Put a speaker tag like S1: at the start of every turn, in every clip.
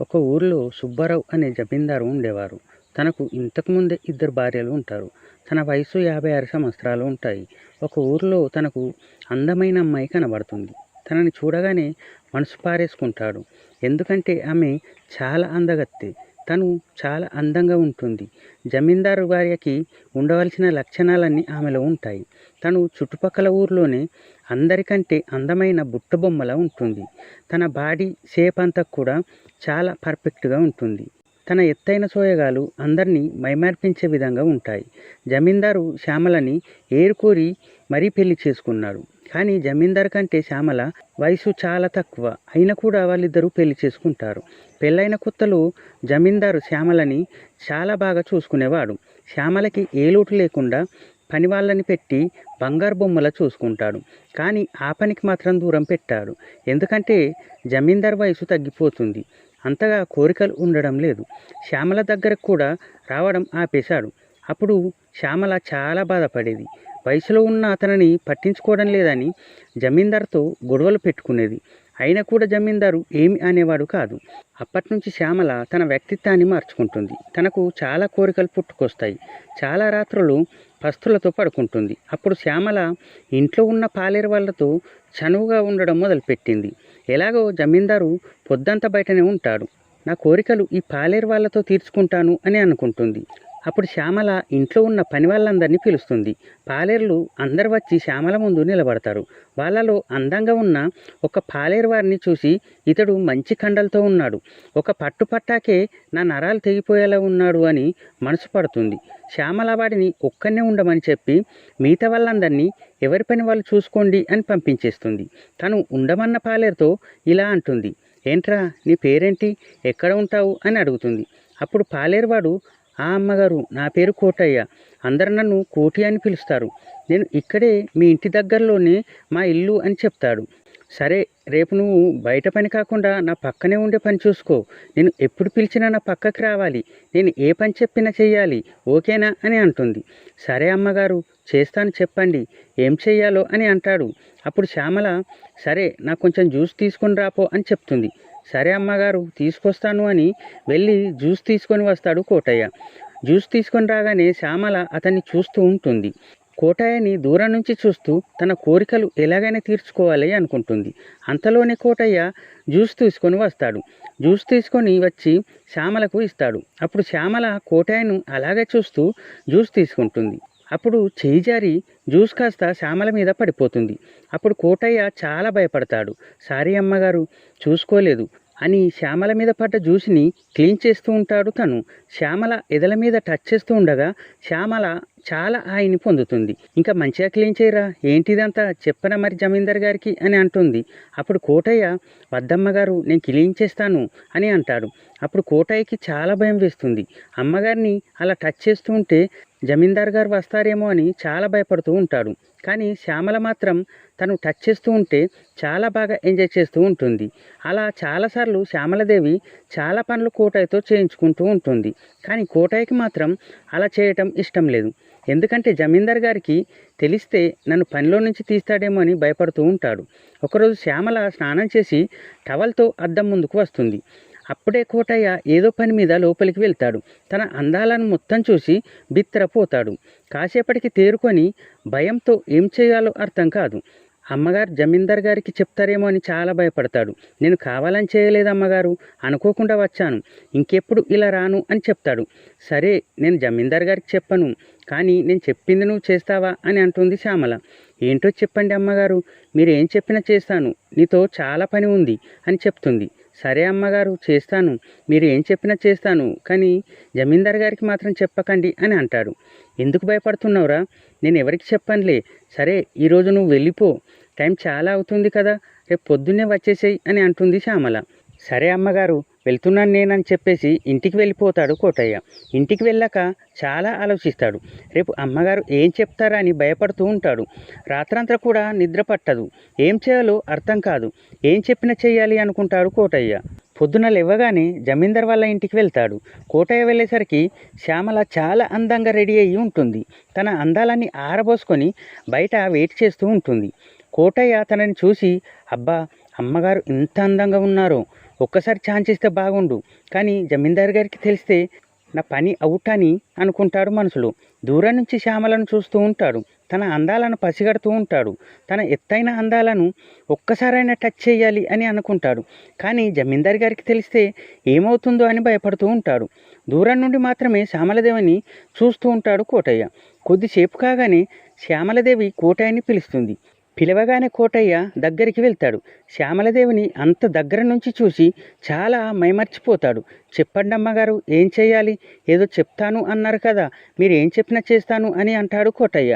S1: ఒక ఊరిలో సుబ్బారావు అనే జమీందారు ఉండేవారు. తనకు ఇంతకుముందే ఇద్దరు భార్యలు ఉంటారు. తన వయసు యాభై ఆరు సంవత్సరాలు ఉంటాయి. ఒక ఊరిలో తనకు అందమైన అమ్మాయి కనబడుతుంది. తనని చూడగానే మనసు పారేసుకుంటాడు. ఎందుకంటే ఆమె చాలా అందగత్తె. తను చాలా అందంగా ఉంటుంది. జమీందారు భార్యకి ఉండవలసిన లక్షణాలన్నీ ఆమెలో ఉంటాయి. తను చుట్టుపక్కల ఊర్లోనే అందరికంటే అందమైన బుట్టబొమ్మలా ఉంటుంది. తన బాడీ షేప్ అంతా కూడా చాలా పర్ఫెక్ట్గా ఉంటుంది. తన ఎత్తైన సోయగాలు అందరినీ మైమార్పించే విధంగా ఉంటాయి. జమీందారు శ్యామలని ఏరుకోరి మరీ పెళ్ళి చేసుకున్నాడు కానీ జమీందార్ కంటే శ్యామల వయసు చాలా తక్కువ. అయినా కూడా వాళ్ళిద్దరూ పెళ్ళి చేసుకుంటారు. పెళ్ళైన కొత్తలో జమీందారు శ్యామలని చాలా బాగా చూసుకునేవాడు. శ్యామలకి ఏ లోటు లేకుండా పని వాళ్ళని పెట్టి బంగారు బొమ్మల చూసుకుంటాడు. కానీ ఆ పనికి మాత్రం దూరం పెట్టాడు. ఎందుకంటే జమీందార్ వయసు తగ్గిపోతుంది. అంతగా కోరికలు ఉండడం లేదు. శ్యామల దగ్గరకు కూడా రావడం ఆపేశాడు. అప్పుడు శ్యామల చాలా బాధపడేది. వయసులో ఉన్న అతనిని పట్టించుకోవడం లేదని జమీందార్తో గొడవలు పెట్టుకునేది. అయినా కూడా జమీందారు ఏమి అనేవాడు కాదు. అప్పటి నుంచి శ్యామల తన వ్యక్తిత్వాన్ని మార్చుకుంటుంది. తనకు చాలా కోరికలు పుట్టుకొస్తాయి. చాలా రాత్రులు పస్తులతో పడుకుంటుంది. అప్పుడు శ్యామల ఇంట్లో ఉన్న పాలేరు వాళ్ళతో చనువుగా ఉండడం మొదలుపెట్టింది. ఎలాగో జమీందారు పొద్దంతా బయటనే ఉంటాడు. నా కోరికలు ఈ పాలేరు వాళ్ళతో తీర్చుకుంటాను అని అనుకుంటుంది. అప్పుడు శ్యామల ఇంట్లో ఉన్న పని వాళ్ళందరినీ పిలుస్తుంది. పాలేరులు అందరు వచ్చి శ్యామల ముందు నిలబడతారు. వాళ్ళలో అందంగా ఉన్న ఒక పాలేరు వారిని చూసి ఇతడు మంచి కండలతో ఉన్నాడు. ఒక పట్టు పట్టాకే నా నరాలు తెగిపోయేలా ఉన్నాడు అని మనసు పడుతుంది. శ్యామల వాడిని ఒక్కనే ఉండమని చెప్పి మిగతా వాళ్ళందరినీ ఎవరి పని వాళ్ళు చూసుకోండి అని పంపించేస్తుంది. తను ఉండమన్న పాలేరుతో ఇలా అంటుంది. ఏంట్రా నీ పేరేంటి? ఎక్కడ ఉంటావు? అని అడుగుతుంది. అప్పుడు పాలేరువాడు ఆ అమ్మగారు నా పేరు కోటయ్య. అందరు నన్ను కోటి అని పిలుస్తారు. నేను ఇక్కడే మీ ఇంటి దగ్గరలోనే మా ఇల్లు అని చెప్తాడు. సరే రేపు నువ్వు బయట పని కాకుండా నా పక్కనే ఉండే పని చూసుకో. నేను ఎప్పుడు పిలిచినా నా పక్కకి రావాలి. నేను ఏ పని చెప్పినా చెయ్యాలి. ఓకేనా? అని అంటుంది. సరే అమ్మగారు చేస్తాను చెప్పండి. ఏం చెయ్యాలో? అని అంటాడు. అప్పుడు శ్యామల సరే నాకు కొంచెం జ్యూస్ తీసుకొని రాపో అని చెప్తుంది. సరే అమ్మగారు తీసుకొస్తాను అని వెళ్ళి జ్యూస్ తీసుకొని వస్తాడు కోటయ్య. జ్యూస్ తీసుకొని రాగానే శ్యామల అతన్ని చూస్తూ ఉంటుంది. కోటయ్యని దూరం నుంచి చూస్తూ తన కోరికలు ఎలాగైనా తీర్చుకోవాలి అనుకుంటుంది. అంతలోనే కోటయ్య జ్యూస్ తీసుకొని వస్తాడు. జ్యూస్ తీసుకొని వచ్చి శ్యామలకు ఇస్తాడు. అప్పుడు శ్యామల కోటయ్యను అలాగే చూస్తూ జ్యూస్ తీసుకుంటుంది. అప్పుడు చేయి జారి జ్యూస్ కాస్త శ్యామల మీద పడిపోతుంది. అప్పుడు కోటయ్య చాలా భయపడతాడు. సారీ అమ్మగారు చూసుకోలేదు అని శ్యామల మీద పడ్డ జ్యూస్ని క్లీన్ చేస్తూ ఉంటాడు తను. శ్యామల ఎదల మీద టచ్ చేస్తూ ఉండగా శ్యామల చాలా హాయిని పొందుతుంది. ఇంకా మంచిగా క్లీన్ చేయరా? ఏంటిదంతా? చెప్పనా మరి జమీందార్ గారికి? అని అంటుంది. అప్పుడు కోటయ్య వద్దమ్మ గారు నేను క్లీన్ చేస్తాను అని అంటాడు. అప్పుడు కోటయ్యకి చాలా భయం వేస్తుంది. అమ్మగారిని అలా టచ్ చేస్తూ ఉంటే జమీందార్ గారు వస్తారేమో అని చాలా భయపడుతూ ఉంటాడు. కానీ శ్యామల మాత్రం తను టచ్ చేస్తూ ఉంటే చాలా బాగా ఎంజాయ్ చేస్తూ ఉంటుంది. అలా చాలాసార్లు శ్యామలదేవి చాలా పనులు కోటయ్యతో చేయించుకుంటూ ఉంటుంది. కానీ కోటయ్యకి మాత్రం అలా చేయటం ఇష్టం లేదు. ఎందుకంటే జమీందార్ గారికి తెలిస్తే నన్ను పనిలో నుంచి తీస్తాడేమో అని భయపడుతూ ఉంటాడు. ఒకరోజు శ్యామల స్నానం చేసి టవల్తో అద్దం ముందుకు వస్తుంది. అప్పుడే కోటయ్య ఏదో పని మీద లోపలికి వెళ్తాడు. తన అందాలను మొత్తం చూసి బిత్తరపోతాడు. కాసేపటికి తేరుకొని భయంతో ఏం చేయాలో అర్థం కాదు. అమ్మగారు జమీందార్ గారికి చెప్తారేమో అని చాలా భయపడతాడు. నేను కావాలని చేయలేదు అమ్మగారు అనుకోకుండా వచ్చాను. ఇంకెప్పుడు ఇలా రాను అని చెప్తాడు. సరే నేను జమీందార్ గారికి చెప్పను కానీ నేను చెప్పింది నువ్వు చేస్తావా అని అంటుంది శ్యామల. ఏంటో చెప్పండి అమ్మగారు మీరు ఏం చెప్పినా చేస్తాను నీతో చాలా పని ఉంది అని చెప్తుంది. సరే అమ్మగారు చేస్తాను. మీరు ఏం చెప్పినా చేస్తాను. కానీ జమీందార్ గారికి మాత్రం చెప్పకండి అని అంటాడు. ఎందుకు భయపడుతున్నావురా? నేను ఎవరికి చెప్పనులే. సరే ఈరోజు నువ్వు వెళ్ళిపో. టైం చాలా అవుతుంది కదా. రేపు పొద్దున్నే వచ్చేసేయి అని అంటుంది శ్యామల. సరే అమ్మగారు వెళ్తున్నాను నేనని చెప్పేసి ఇంటికి వెళ్ళిపోతాడు కోటయ్య. ఇంటికి వెళ్ళాక చాలా ఆలోచిస్తాడు. రేపు అమ్మగారు ఏం చెప్తారా అని భయపడుతూ ఉంటాడు. రాత్రంతా కూడా నిద్ర పట్టదు. ఏం చేయాలో అర్థం కాదు. ఏం చెప్పినా చేయాలి అనుకుంటాడు కోటయ్య. పొద్దున లేవగానే జమీందార్ వాళ్ళ ఇంటికి వెళ్తాడు. కోటయ్య వెళ్ళేసరికి శ్యామల చాలా అందంగా రెడీ అయ్యి ఉంటుంది. తన అందాలన్నీ ఆరబోసుకొని బయట వెయిట్ చేస్తూ ఉంటుంది. కోటయ్య తనని చూసి అబ్బా అమ్మగారు ఇంత అందంగా ఉన్నారో. ఒక్కసారి ఛాన్స్ ఇస్తే బాగుండు. కానీ జమీందారు గారికి తెలిస్తే నా పని అవుట్ అని అనుకుంటాడు మనసులో దూరం నుంచి శ్యామలను చూస్తూ ఉంటాడు. తన అందాలను పసిగడుతూ ఉంటాడు. తన ఎత్తైన అందాలను ఒక్కసారైనా టచ్ చేయాలి అని అనుకుంటాడు. కానీ జమీందార్ గారికి తెలిస్తే ఏమవుతుందో అని భయపడుతూ ఉంటాడు. దూరం నుండి మాత్రమే శ్యామలదేవిని చూస్తూ ఉంటాడు కోటయ్య. కొద్దిసేపు కాగానే శ్యామలదేవి కోటయ్యని పిలుస్తుంది. పిలవగానే కోటయ్య దగ్గరికి వెళ్తాడు. శ్యామలదేవిని అంత దగ్గర నుంచి చూసి చాలా మైమర్చిపోతాడు. చెప్పండి అమ్మగారు ఏం చేయాలి? ఏదో చెప్తాను అన్నారు కదా మీరు ఏం చెప్పినా చేస్తాను అని అంటాడు కోటయ్య.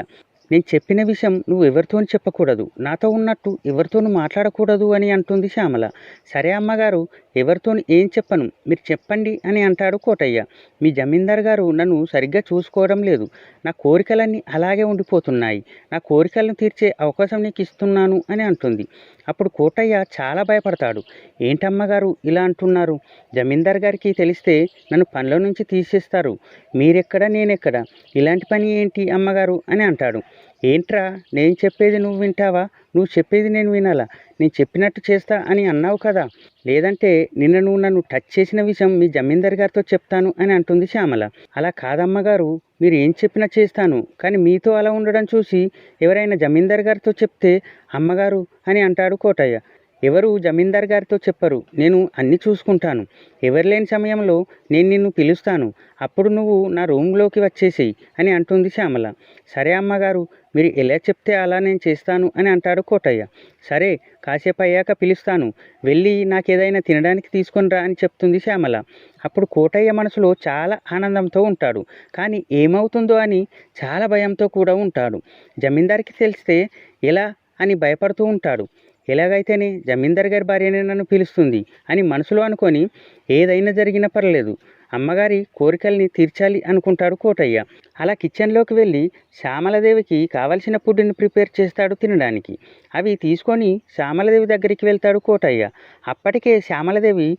S1: నేను చెప్పిన విషయం నువ్వు ఎవరితోనూ చెప్పకూడదు. నాతో ఉన్నట్టు ఎవరితోనూ మాట్లాడకూడదు అని అంటుంది శ్యామల. సరే అమ్మగారు ఎవరితోని ఏం చెప్పను. మీరు చెప్పండి అని అంటాడు కోటయ్య. మీ జమీందార్ గారు నన్ను సరిగ్గా చూసుకోవడం లేదు. నా కోరికలన్నీ అలాగే ఉండిపోతున్నాయి. నా కోరికలను తీర్చే అవకాశం నీకు ఇస్తున్నాను అని అంటుంది. అప్పుడు కోటయ్య చాలా భయపడతాడు. ఏంటమ్మగారు ఇలా అంటున్నారు? జమీందార్ గారికి తెలిస్తే నన్ను పనిలో నుంచి తీసేస్తారు. మీరెక్కడ నేనెక్కడ? ఇలాంటి పని ఏంటి అమ్మగారు? అని అంటాడు. ఏంట్రా? నేను చెప్పేది నువ్వు వింటావా? నువ్వు చెప్పేది నేను వినాలా? నేను చెప్పినట్టు చేస్తా అని అన్నావు కదా. లేదంటే నిన్న నువ్వు నన్ను టచ్ చేసిన విషయం మీ జమీందార్ గారితో చెప్తాను అని అంటుంది శ్యామల. అలా కాదమ్మగారు మీరు ఏం చెప్పినా చేస్తాను. కానీ మీతో అలా ఉండడం చూసి ఎవరైనా జమీందార్ గారితో చెప్తే అమ్మగారు అని అంటాడు కోటయ్య. ఎవరు జమీందార్ గారితో చెప్పరు. నేను అన్నీ చూసుకుంటాను. ఎవరు లేని సమయంలో నేను నిన్ను పిలుస్తాను. అప్పుడు నువ్వు నా రూమ్లోకి వచ్చేసేయి అని అంటుంది శ్యామల. సరే అమ్మగారు మీరు ఎలా చెప్తే అలా నేను చేస్తాను అని అంటాడు కోటయ్య. సరే కాసేపు అయ్యాక పిలుస్తాను. వెళ్ళి నాకేదైనా తినడానికి తీసుకొని రా అని చెప్తుంది శ్యామల. అప్పుడు కోటయ్య మనసులో చాలా ఆనందంతో ఉంటాడు. కానీ ఏమవుతుందో అని చాలా భయంతో కూడా ఉంటాడు. జమీందారికి తెలిస్తే ఎలా అని భయపడుతూ ఉంటాడు. ఎలాగైతేనే జమీందార్ గారి భార్యనే నన్ను పిలుస్తుంది అని మనసులో అనుకొని ఏదైనా జరిగినా పర్లేదు. అమ్మగారి కోరికల్ని తీర్చాలి అనుకుంటాడు కోటయ్య. అలా కిచెన్లోకి వెళ్ళి శ్యామలదేవికి కావలసిన ఫుడ్ని ప్రిపేర్ చేస్తాడు తినడానికి. అవి తీసుకొని శ్యామలదేవి దగ్గరికి వెళ్తాడు కోటయ్య. అప్పటికే శ్యామలదేవి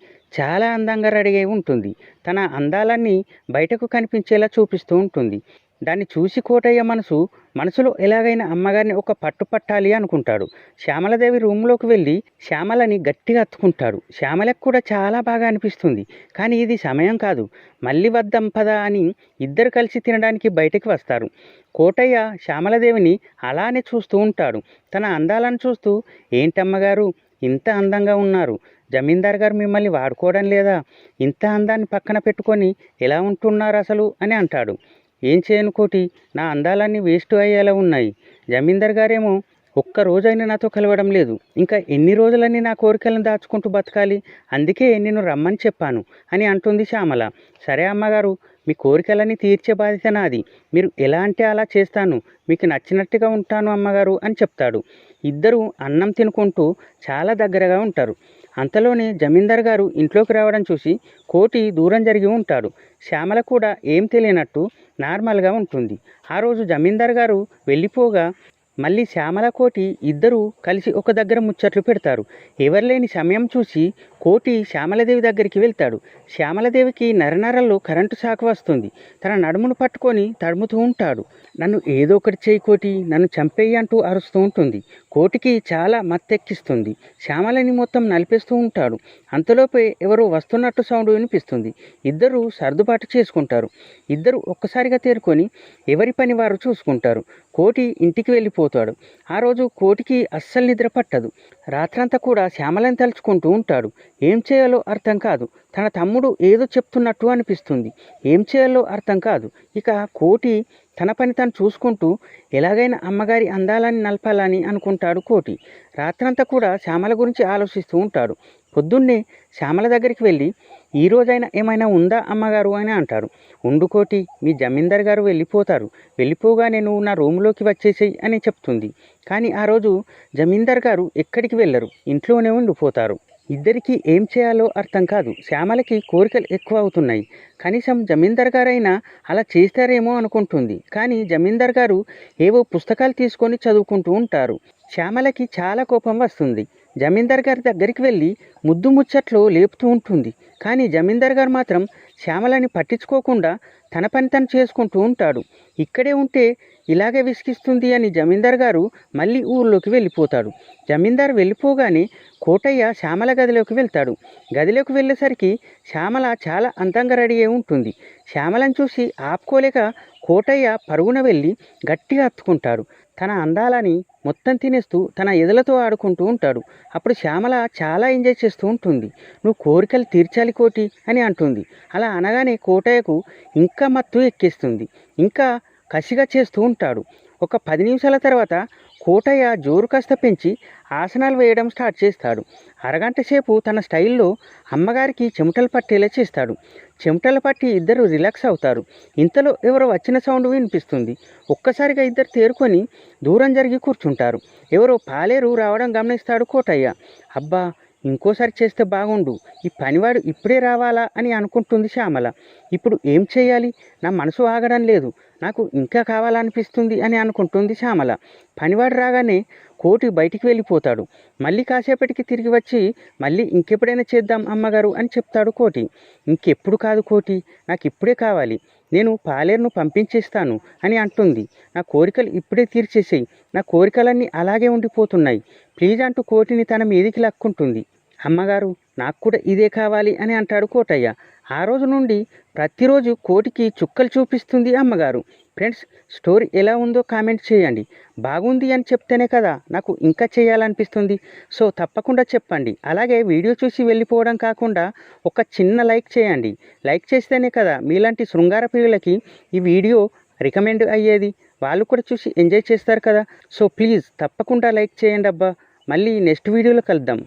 S1: చాలా అందంగా రెడీ అయి ఉంటుంది. తన అందాలన్నీ బయటకు కనిపించేలా చూపిస్తూ ఉంటుంది. దాన్ని చూసి కోటయ్య మనసు మనసులో ఎలాగైనా అమ్మగారిని ఒక పట్టు పట్టాలి అనుకుంటాడు. శ్యామలదేవి రూమ్లోకి వెళ్ళి శ్యామలని గట్టిగా అత్తుకుంటాడు శ్యామలకు కూడా చాలా బాగా అనిపిస్తుంది. కానీ ఇది సమయం కాదు. మళ్ళీ వద్దాం పదా అని ఇద్దరు కలిసి తినడానికి బయటకు వస్తారు. కోటయ్య శ్యామలదేవిని అలానే చూస్తూ ఉంటాడు. తన అందాలను చూస్తూ ఏంటమ్మగారు ఇంత అందంగా ఉన్నారు. జమీందార్ గారు మిమ్మల్ని వాడుకోవడం లేదా? ఇంత అందాన్ని పక్కన పెట్టుకొని ఎలా ఉంటున్నారు అసలు? అని అంటాడు. ఏం చేయను కోటి? నా అందాలన్నీ వేస్ట్ అయ్యేలా ఉన్నాయి. జమీందార్ గారేమో ఒక్క రోజైనా నాతో కలవడం లేదు. ఇంకా ఎన్ని రోజులని నా కోరికలను దాచుకుంటూ బతకాలి? అందుకే నేను రమ్మని చెప్పాను అని అంటుంది శ్యామల. సరే అమ్మగారు మీ కోరికలన్నీ తీర్చే బాధ్యత నాది. మీరు ఎలా అంటే అలా చేస్తాను. మీకు నచ్చినట్టుగా ఉంటాను అమ్మగారు అని చెప్తాడు. ఇద్దరు అన్నం తినుకుంటూ చాలా దగ్గరగా ఉంటారు. అంతలోనే జమీందార్ గారు ఇంట్లోకి రావడం చూసి కోటి దూరం జరిగి ఉంటాడు. శ్యామల కూడా ఏం తెలియనట్టు నార్మల్గా ఉంటుంది. ఆ రోజు జమీందార్ గారు వెళ్ళిపోగా మళ్ళీ శ్యామల కోటి ఇద్దరూ కలిసి ఒక దగ్గర ముచ్చట్లు పెడతారు. ఎవరు లేని సమయం చూసి కోటి శ్యామలదేవి దగ్గరికి వెళ్తాడు. శ్యామలదేవికి నరనరల్లో కరెంటు షాక్ వస్తుంది. తన నడుమును పట్టుకొని తడుముతూ ఉంటాడు. నన్ను ఏదో ఒకటి చేయి కోటి నన్ను చంపేయి అంటూ అరుస్తూ ఉంటుంది. కోటికి చాలా మత్తెక్కిస్తుంది. శ్యామలని మొత్తం నలిపేస్తూ ఉంటాడు. అంతలోపే ఎవరో వస్తున్నట్టు సౌండ్ వినిపిస్తుంది. ఇద్దరు సర్దుబాటు చేసుకుంటారు. ఇద్దరు ఒక్కసారిగా తేరుకొని ఎవరి పని వారు చూసుకుంటారు. కోటి ఇంటికి వెళ్ళిపోతాడు. ఆ రోజు కోటికి అస్సలు నిద్ర పట్టదు. రాత్రంతా కూడా శ్యామలని తలుచుకుంటూ ఉంటాడు. ఏం చేయాలో అర్థం కాదు. తన తమ్ముడు ఏదో చెప్తున్నట్టు అనిపిస్తుంది. ఏం చేయాలో అర్థం కాదు. ఇక కోటి తన పని తను చూసుకుంటూ ఎలాగైనా అమ్మగారి అందాలని నలపాలని అనుకుంటాడు కోటి. రాత్రంతా కూడా శ్యామల గురించి ఆలోచిస్తూ ఉంటాడు. పొద్దున్నే శ్యామల దగ్గరికి వెళ్ళి ఈ రోజైనా ఏమైనా ఉందా అమ్మగారు? అని అంటాడు. ఉండు కోటి మీ జమీందార్ గారు వెళ్ళిపోతారు. వెళ్ళిపోగానే నువ్వు నా రూమ్లోకి వచ్చేసేయి అని చెప్తుంది. కానీ ఆ రోజు జమీందార్ గారు ఎక్కడికి వెళ్ళరు. ఇంట్లోనే ఉండిపోతారు. ఇద్దరికీ ఏం చేయాలో అర్థం కాదు. శ్యామలకి కోరికలు ఎక్కువ అవుతున్నాయి. కనీసం జమీందార్ గారైనా అలా చేస్తారేమో అనుకుంటుంది. కానీ జమీందార్ గారు ఏవో పుస్తకాలు తీసుకొని చదువుకుంటూ ఉంటారు. శ్యామలకి చాలా కోపం వస్తుంది. జమీందార్ గారి దగ్గరికి వెళ్ళి ముద్దు ముచ్చట్లు లేపుతూ ఉంటుంది. కానీ జమీందార్ గారు మాత్రం శ్యామలని పట్టించుకోకుండా తన పని తను చేసుకుంటూ ఉంటాడు. ఇక్కడే ఉంటే ఇలాగే విసిగిస్తుంది అని జమీందార్ గారు మళ్ళీ ఊర్లోకి వెళ్ళిపోతాడు. జమీందార్ వెళ్ళిపోగానే కోటయ్య శ్యామల గదిలోకి వెళ్తాడు. గదిలోకి వెళ్ళేసరికి శ్యామల చాలా అందంగా రెడీ అయి ఉంటుంది. శ్యామలను చూసి ఆపుకోలేక కోటయ్య పరుగున వెళ్ళి గట్టిగా హత్తుకుంటాడు తన అందాలని మొత్తం తినేస్తూ తన ఎదలతో ఆడుకుంటూ ఉంటాడు. అప్పుడు శ్యామల చాలా ఎంజాయ్ చేస్తూ ఉంటుంది. నువ్వు కోరికలు తీర్చాలి కోటి అని అంటుంది. అలా అనగానే కోటయ్యకు ఇంకా మత్తు ఎక్కేస్తుంది. ఇంకా కసిగా చేస్తూ ఉంటాడు. ఒక పది నిమిషాల తర్వాత కోటయ్య జోరు కాస్త పెంచి ఆసనాలు వేయడం స్టార్ట్ చేస్తాడు. అరగంట సేపు తన స్టైల్లో అమ్మగారికి చెమటలు పట్టేలా చేస్తాడు. చెమటలు పట్టి ఇద్దరు రిలాక్స్ అవుతారు. ఇంతలో ఎవరో వచ్చిన సౌండ్ వినిపిస్తుంది. ఒక్కసారిగా ఇద్దరు తేరుకొని దూరం జరిగి కూర్చుంటారు. ఎవరో పాలేరు రావడం గమనిస్తాడు కోటయ్య. అబ్బా ఇంకోసారి చేస్తే బాగుండు. ఈ పనివాడు ఇప్పుడే రావాలా అని అనుకుంటుంది శ్యామల. ఇప్పుడు ఏం చేయాలి? నా మనసు ఆగడం లేదు. నాకు ఇంకా కావాలనిపిస్తుంది అని అనుకుంటుంది శ్యామల. పనివాడు రాగానే కోటి బయటికి వెళ్ళిపోతాడు. మళ్ళీ కాసేపటికి తిరిగి వచ్చి మళ్ళీ ఇంకెప్పుడైనా చేద్దాం అమ్మగారు అని చెప్తాడు కోటి. ఇంకెప్పుడు కాదు కోటి నాకు ఇప్పుడే కావాలి. నేను పాలేరును పంపించేస్తాను అని అంటుంది. నా కోరికలు ఇప్పుడే తీర్చేసేయి. నా కోరికలన్నీ అలాగే ఉండిపోతున్నాయి. ప్లీజ్ అంటూ కోటిని తన మీదికి లక్కుంటుంది. అమ్మగారు నాకు కూడా ఇదే కావాలి అని అంటాడు కోటయ్య. ఆ రోజు నుండి ప్రతిరోజు కోటికి చుక్కలు చూపిస్తుంది అమ్మగారు. ఫ్రెండ్స్ స్టోరీ ఎలా ఉందో కామెంట్ చేయండి. బాగుంది అని చెప్తేనే కదా నాకు ఇంకా చేయాలనిపిస్తుంది. సో తప్పకుండా చెప్పండి. అలాగే వీడియో చూసి వెళ్ళిపోవడం కాకుండా ఒక చిన్న లైక్ చేయండి. లైక్ చేస్తేనే కదా మీలాంటి శృంగార ప్రియులకి ఈ వీడియో రికమెండ్ అయ్యేది. వాళ్ళు కూడా చూసి ఎంజాయ్ చేస్తారు కదా. సో ప్లీజ్ తప్పకుండా లైక్ చేయండి అబ్బా మళ్ళీ నెక్స్ట్ వీడియోలో కలుద్దాం.